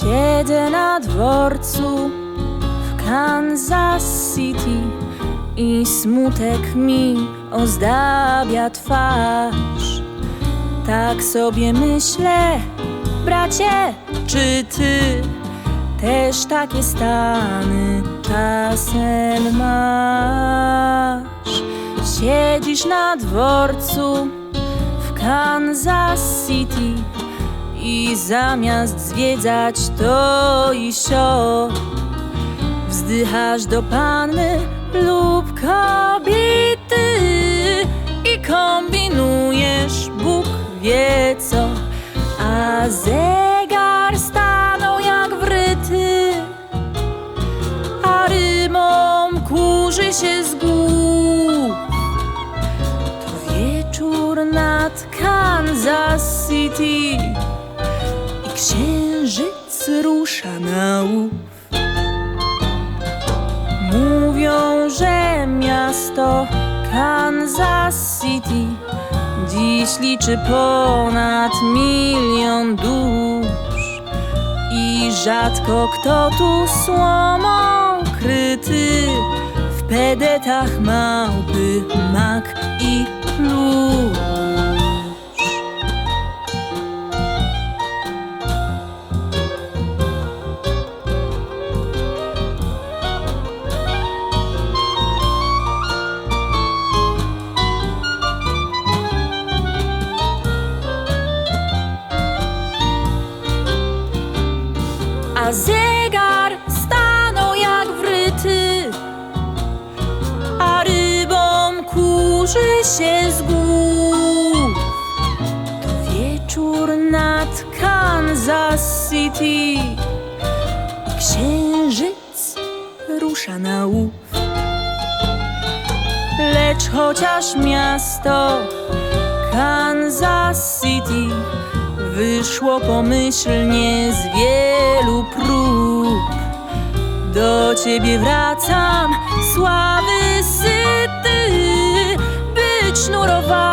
Siedzę na dworcu w Kansas City i smutek mi ozdabia twarz. Tak sobie myślę, bracie, czy ty też takie stany czasem masz? Siedzisz na dworcu w Kansas City i zamiast zwiedzać to i sio Wzdychasz do panny lub kobiety I kombinujesz Bóg wie co. A zegar stanął jak wryty A rymą kurzy się z głów. To wieczór nad Kansas City księżyc rusza na łów. Mówią, że miasto Kansas City dziś liczy ponad milion dusz i rzadko kto tu słomą kryty w pedetach małpy, mak i plusz. Zegar stanął jak wryty, a rybom kurzy się z głów. To wieczór nad Kansas City i księżyc rusza na łów. Lecz chociaż miasto Kansas City wyszło pomyślnie z wielu prób. Do ciebie wracam, sławy syty, być sznurowadłem